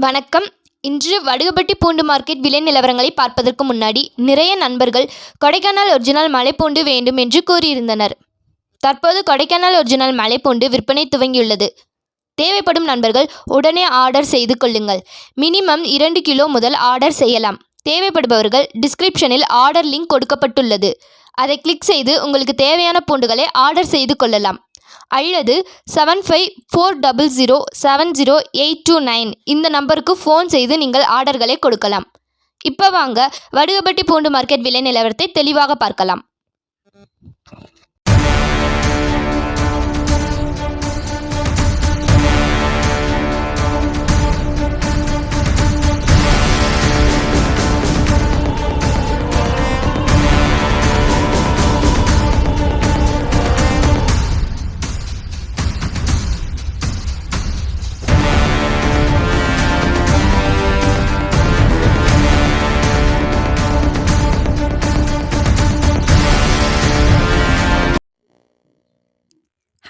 வணக்கம். இன்று வடுகப்பட்டி பூண்டு மார்க்கெட் விலை நிலவரங்களை பார்ப்பதற்கு முன்னாடி நிறைய நண்பர்கள் கொடைக்கானல் ஒரிஜினல் மலைப்பூண்டு வேண்டும் என்று கூறியிருந்தனர். தற்போது கொடைக்கானல் ஒரிஜினல் மலைப்பூண்டு விற்பனை துவங்கியுள்ளது. தேவைப்படும் நண்பர்கள் உடனே ஆர்டர் செய்து கொள்ளுங்கள். மினிமம் இரண்டு கிலோ முதல் ஆர்டர் செய்யலாம். தேவைப்படுபவர்கள் டிஸ்கிரிப்ஷனில் ஆர்டர் லிங்க் கொடுக்கப்பட்டுள்ளது. அதை கிளிக் செய்து உங்களுக்கு தேவையான பூண்டுகளை ஆர்டர் செய்து கொள்ளலாம். அல்லது seven five four double zero seven zero eight two nine இந்த நம்பருக்கு ஃபோன் செய்து நீங்கள் ஆர்டர்களை கொடுக்கலாம். இப்போ வாங்க வடுகப்பட்டி பூண்டு மார்க்கெட் விலை நிலவரத்தை தெளிவாக பார்க்கலாம்.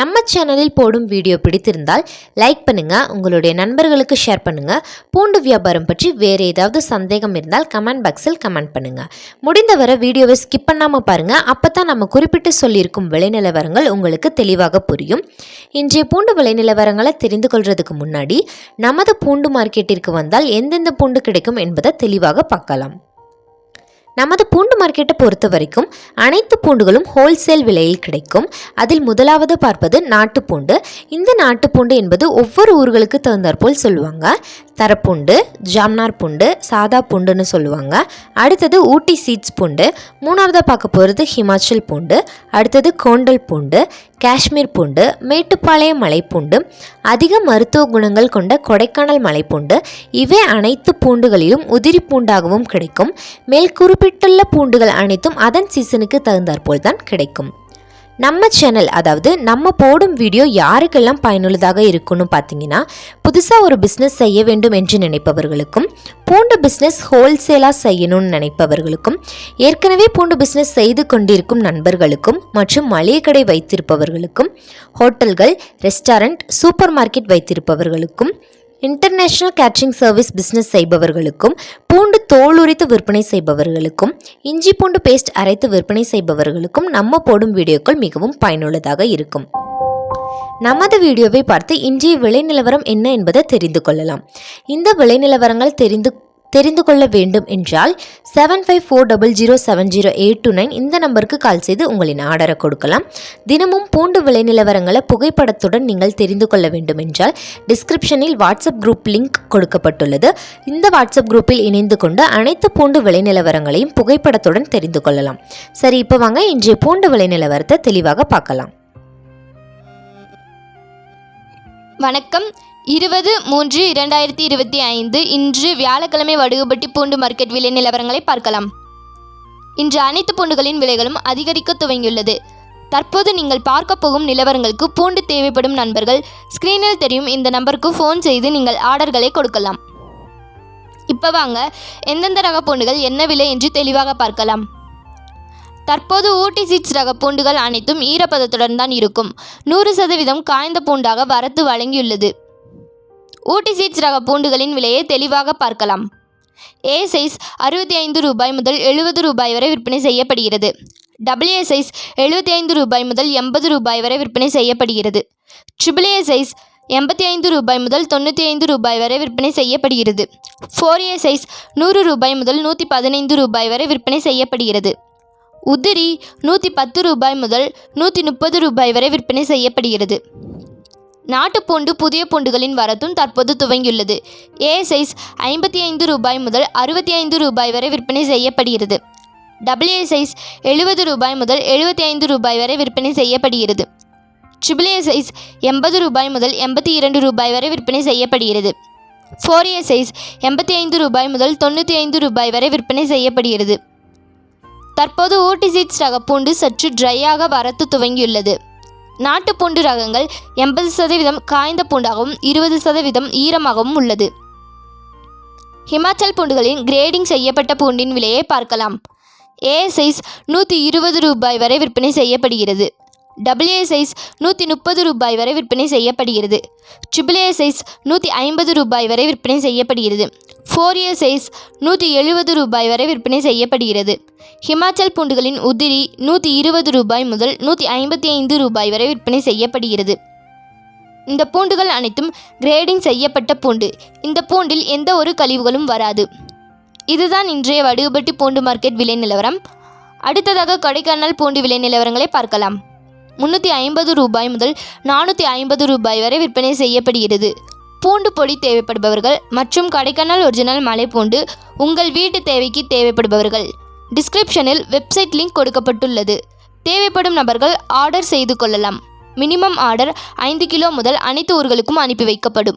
நம்ம சேனலில் போடும் வீடியோ பிடித்திருந்தால் லைக் பண்ணுங்கள் உங்களுடைய நண்பர்களுக்கு ஷேர் பண்ணுங்கள் பூண்டு வியாபாரம் பற்றி வேறு ஏதாவது சந்தேகம் இருந்தால் கமெண்ட் பாக்ஸில் கமெண்ட் பண்ணுங்கள் முடிந்தவரை வீடியோவை ஸ்கிப் பண்ணாமல் பாருங்கள் அப்போ தான் நம்ம குறிப்பிட்டு சொல்லியிருக்கும் விலை நிலவரங்கள் உங்களுக்கு தெளிவாக புரியும். இன்றைய பூண்டு விளைநிலவரங்களை தெரிந்து கொள்வதுக்கு முன்னாடி நமது பூண்டு மார்க்கெட்டிற்கு வந்தால் எந்தெந்த பூண்டு கிடைக்கும் என்பதை தெளிவாக பார்க்கலாம். நமது பூண்டு மார்க்கெட்டை பொறுத்த வரைக்கும் அனைத்து பூண்டுகளும் ஹோல்சேல் விலையில் கிடைக்கும். அதில் முதலாவது பார்ப்பது நாட்டுப்பூண்டு. இந்த நாட்டுப்பூண்டு என்பது ஒவ்வொரு ஊர்களுக்கு தகுந்தாற்போல் சொல்லுவாங்க. தரப்பூண்டு ஜாம்னார் பூண்டு சாதா பூண்டுன்னு சொல்லுவாங்க. அடுத்தது ஊட்டி சீட்ஸ் பூண்டு. மூணாவதாக பார்க்க போகிறது ஹிமாச்சல் பூண்டு. அடுத்தது கோண்டல் பூண்டு. காஷ்மீர் பூண்டு மேட்டுப்பாளையம் மலைப்பூண்டு அதிக மருத்துவ குணங்கள் கொண்ட கொடைக்கானல் மலைப்பூண்டு. இவை அனைத்து பூண்டுகளிலும் உதிரி பூண்டாகவும் கிடைக்கும். மேல் குறிப்பிட்டுள்ள பூண்டுகள் அனைத்தும் அதன் சீசனுக்கு தகுந்தாற்போல் தான் கிடைக்கும். நம்ம சேனல் அதாவது நம்ம போடும் வீடியோ யாருக்கெல்லாம் பயனுள்ளதாக இருக்குன்னு பார்த்தீங்கன்னா புதுசாக ஒரு பிஸ்னஸ் செய்ய வேண்டும் என்று நினைப்பவர்களுக்கும் பூண்டு பிஸ்னஸ் ஹோல்சேலாக செய்யணும்னு நினைப்பவர்களுக்கும் ஏற்கனவே பூண்டு பிஸ்னஸ் செய்து கொண்டிருக்கும் நண்பர்களுக்கும் மற்றும் மளிகை கடை வைத்திருப்பவர்களுக்கும் ஹோட்டல்கள் ரெஸ்டாரண்ட் சூப்பர் மார்க்கெட் வைத்திருப்பவர்களுக்கும் இன்டர்நேஷ்னல் கேட்ரிங் சர்வீஸ் பிஸ்னஸ் செய்பவர்களுக்கும் பூண்டு தோல் உரித்து விற்பனை செய்பவர்களுக்கும் இஞ்சி பூண்டு பேஸ்ட் அரைத்து விற்பனை செய்பவர்களுக்கும் நம்ம போடும் வீடியோக்கள் மிகவும் பயனுள்ளதாக இருக்கும். நமது வீடியோவை பார்த்து இன்றைய விலை நிலவரம் என்ன என்பதை தெரிந்து கொள்ளலாம். இந்த விலை நிலவரங்கள் தெரிந்து தெரிந்து கொள்ள வேண்டும் என்றால் seven five four double zero seven zero eight two nine இந்த நம்பருக்கு கால் செய்து உங்களின் ஆர்டரை கொடுக்கலாம். தினமும் பூண்டு விலை நிலவரங்களை புகைப்படத்துடன் நீங்கள் தெரிந்து கொள்ள வேண்டும் என்றால் டிஸ்கிரிப்ஷனில் வாட்ஸ்அப் குரூப் லிங்க் கொடுக்கப்பட்டுள்ளது. இந்த வாட்ஸ்அப் குரூப்பில் இணைந்து கொண்டு அனைத்து பூண்டு விலை நிலவரங்களையும் புகைப்படத்துடன் தெரிந்து கொள்ளலாம். சரி இப்போ வாங்க இன்றைய பூண்டு விலை நிலவரத்தை தெளிவாக பார்க்கலாம். வணக்கம். இருபது மூன்று இரண்டாயிரத்தி இருபத்தி ஐந்து. இன்று வியாழக்கிழமை வடுகுபட்டி பூண்டு மார்க்கெட் விலை நிலவரங்களை பார்க்கலாம். இன்று அனைத்து பூண்டுகளின் விலைகளும் அதிகரிக்க துவங்கியுள்ளது. தற்போது நீங்கள் பார்க்க போகும் நிலவரங்களுக்கு பூண்டு தேவைப்படும் நண்பர்கள் ஸ்க்ரீனில் தெரியும் இந்த நம்பருக்கு ஃபோன் செய்து நீங்கள் ஆர்டர்களை கொடுக்கலாம். இப்போ வாங்க எந்தெந்த ரக பூண்டுகள் என்ன விலை என்று தெளிவாக பார்க்கலாம். தற்போது ஊட்டி சீட்ஸ் ரக பூண்டுகள் அனைத்தும் ஈரப்பதத்துடன் தான் இருக்கும். நூறு சதவீதம் காய்ந்த பூண்டாக வரத்து வழங்கியுள்ளது. ஊட்டி சீட்ஸ் ரக பூண்டுகளின் விலையை தெளிவாக பார்க்கலாம். ஏ சைஸ் அறுபத்தி ஐந்து ரூபாய் முதல் எழுபது ரூபாய் வரை விற்பனை செய்யப்படுகிறது. டபுள் சைஸ் எழுபத்தி ஐந்து ரூபாய் முதல் எண்பது ரூபாய் வரை விற்பனை செய்யப்படுகிறது. ட்ரிபிள் ஏ சைஸ் எண்பத்தி ஐந்து ரூபாய் முதல் தொண்ணூற்றி ஐந்து ரூபாய் வரை விற்பனை செய்யப்படுகிறது. ஃபோர் ஏ சைஸ் நூறு ரூபாய் முதல் நூற்றி பதினைந்து ரூபாய் வரை விற்பனை செய்யப்படுகிறது. உதிரி நூற்றி பத்து ரூபாய் முதல் நூற்றி முப்பது ரூபாய் வரை விற்பனை செய்யப்படுகிறது. நாட்டுப்பூண்டு புதிய பூண்டுகளின் வரத்தும் தற்போது துவங்கியுள்ளது. ஏ சைஸ் ஐம்பத்தி ஐந்து ரூபாய் முதல் அறுபத்தி ஐந்து ரூபாய் வரை விற்பனை செய்யப்படுகிறது. டபிள்யூ சைஸ் எழுபது ரூபாய் முதல் எழுபத்தி ஐந்து ரூபாய் வரை விற்பனை செய்யப்படுகிறது. ட்ரிபிள் ஏ சைஸ் எண்பது ரூபாய் முதல் எண்பத்தி இரண்டு ரூபாய் வரை விற்பனை செய்யப்படுகிறது. ஃபோர் ஏ சைஸ் எண்பத்தி ஐந்து ரூபாய் முதல் தொண்ணூற்றி ஐந்து ரூபாய் வரை விற்பனை செய்யப்படுகிறது. தற்போது ஊட்டி சீட்ஸ் ரக பூண்டு சற்று ட்ரையாக வரத்து துவங்கியுள்ளது. நாட்டு பூண்டு ரகங்கள் எண்பது சதவீதம் காய்ந்த பூண்டாகவும் இருபது சதவீதம் ஈரமாகவும் உள்ளது. ஹிமாச்சல் பூண்டுகளின் கிரேடிங் செய்யப்பட்ட பூண்டின் விலையை பார்க்கலாம். ஏ சைஸ் நூற்றி இருபது ரூபாய் வரை விற்பனை செய்யப்படுகிறது. டபிள்யூஏ சைஸ் நூற்றி முப்பது ரூபாய் வரை விற்பனை செய்யப்படுகிறது. ட்ரிபிள் ஏ சைஸ் நூற்றி ஐம்பது ரூபாய் வரை விற்பனை செய்யப்படுகிறது. ஃபோர் ஏ சைஸ் நூற்றி எழுபது ரூபாய் வரை விற்பனை செய்யப்படுகிறது. ஹிமாச்சல் பூண்டுகளின் உதிரி நூற்றி இருபது ரூபாய் முதல் நூற்றி ஐம்பத்தி ஐந்து ரூபாய் வரை விற்பனை செய்யப்படுகிறது. இந்த பூண்டுகள் அனைத்தும் கிரேடிங் செய்யப்பட்ட பூண்டு. இந்த பூண்டில் எந்த ஒரு கழிவுகளும் வராது. இதுதான் இன்றைய வடுகுபட்டி பூண்டு மார்க்கெட் விலை நிலவரம். அடுத்ததாக கொடைக்கானல் பூண்டு விலை நிலவரங்களை பார்க்கலாம். முந்நூற்றி ஐம்பது ரூபாய் முதல் நானூற்றி ஐம்பது ரூபாய் வரை விற்பனை செய்யப்படுகிறது. பூண்டு பொடி தேவைப்படுபவர்கள் மற்றும் கொடைக்கானல் ஒரிஜினல் மலைப்பூண்டு உங்கள் வீட்டு தேவைக்கு தேவைப்படுபவர்கள். டிஸ்கிரிப்ஷனில் வெப்சைட் லிங்க் கொடுக்கப்பட்டுள்ளது. தேவைப்படும் நபர்கள் ஆர்டர் செய்து கொள்ளலாம். மினிமம் ஆர்டர் ஐந்து கிலோ முதல் அனைத்து ஊர்களுக்கும் அனுப்பி வைக்கப்படும்.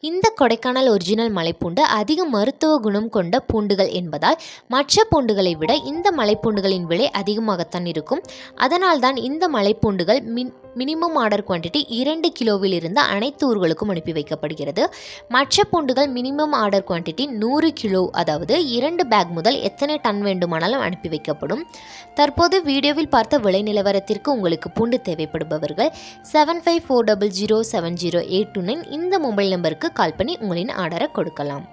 இந்த கொடைக்கானல் ஒரிஜினல் மலைப்பூண்டு அதிக மருத்துவ குணம் கொண்ட பூண்டுகள் என்பதால் மற்ற பூண்டுகளை விட இந்த மலைப்பூண்டுகளின் விலை அதிகமாகத்தான் இருக்கும். அதனால்தான் இந்த மலைப்பூண்டுகள் மின் மினிமம் ஆர்டர் குவான்டிட்டி இரண்டு கிலோவில் இருந்து அனைத்து ஊர்களுக்கும் அனுப்பி வைக்கப்படுகிறது. மற்ற பூண்டுகள் மினிமம் ஆர்டர் குவான்டிட்டி நூறு கிலோ அதாவது இரண்டு பேக் முதல் எத்தனை டன் வேண்டுமானாலும் அனுப்பி வைக்கப்படும். தற்போது வீடியோவில் பார்த்த விலை நிலவரத்திற்கு உங்களுக்கு பூண்டு தேவைப்படுபவர்கள் seven five four double zero seven zero eight two nine இந்த மொபைல் நம்பருக்கு கால் பண்ணி உங்களின் ஆர்டரை கொடுக்கலாம்.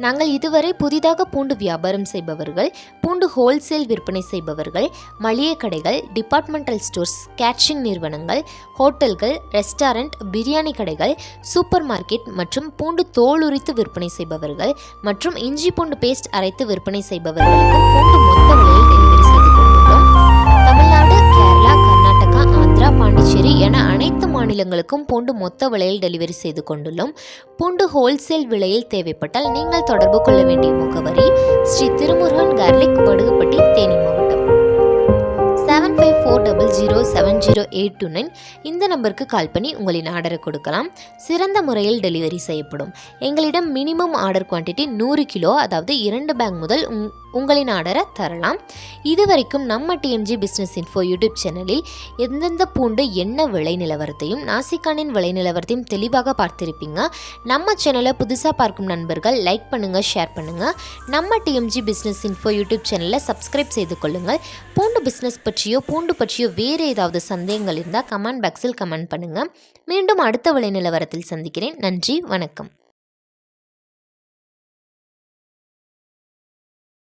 நாங்கள் இதுவரை புதிதாக பூண்டு வியாபாரம் செய்பவர்கள் பூண்டு ஹோல்சேல் விற்பனை செய்பவர்கள் மளிகை கடைகள் டிபார்ட்மெண்டல் ஸ்டோர்ஸ் கேட்ரிங் நிறுவனங்கள் ஹோட்டல்கள் ரெஸ்டாரண்ட் பிரியாணி கடைகள் சூப்பர் மார்க்கெட் மற்றும் பூண்டு தோல் உரித்து விற்பனை செய்பவர்கள் மற்றும் இஞ்சி பூண்டு பேஸ்ட் அரைத்து விற்பனை செய்பவர்களுக்கு பூண்டு மொத்த விலையில் டெலிவரி செய்து கொண்டுள்ளோம் தமிழ்நாடு கேரளா கர்நாடகா ஆந்திரா பாண்டிச்சேரி என அனைத்து மாநிலங்களுக்கும் பூண்டு மொத்த விலையில் டெலிவரி செய்து கொண்டுள்ளோம். பூண்டு ஹோல்சேல் விலையில் தேவைப்பட்டால் நீங்கள் தொடர்பு கொள்ள வேண்டிய முகவரி ஸ்ரீ திருமுருகன் கார்லிக் படுகுப்பட்டி தேனி மாவட்டம். Seven five four double zero seven zero eight two nine இந்த நம்பருக்கு கால் பண்ணி உங்களின் ஆர்டரை கொடுக்கலாம். சிறந்த முறையில் டெலிவரி செய்யப்படும். எங்களிடம் மினிமம் ஆர்டர் குவான்டிட்டி நூறு கிலோ அதாவது இரண்டு பேக் முதல் உங்- உங்களின் ஆர்டரை தரலாம். இதுவரைக்கும் நம்ம டிஎம்ஜி பிஸ்னஸ் இன்ஃபோ யூடியூப் சேனலில் எந்தெந்த பூண்டு என்ன விலை நிலவரத்தையும் நாசிக்கானின் விலை நிலவரத்தையும் தெளிவாக பார்த்திருப்பீங்க. நம்ம சேனலை புதுசாக பார்க்கும் நண்பர்கள் லைக் பண்ணுங்கள் ஷேர் பண்ணுங்கள் நம்ம டிஎம்ஜி பிஸ்னஸ் இன்ஃபோ யூடியூப் சேனலை சப்ஸ்கிரைப் செய்து கொள்ளுங்கள். பூண்டு பிஸ்னஸ் பற்றியோ பூண்டு பற்றியோ வேறு ஏதாவது சந்தேகங்கள் இருந்தால் கமெண்ட் பாக்ஸில் கமெண்ட் பண்ணுங்கள் மீண்டும் அடுத்த விலை நிலவரத்தில் சந்திக்கிறேன். நன்றி வணக்கம்.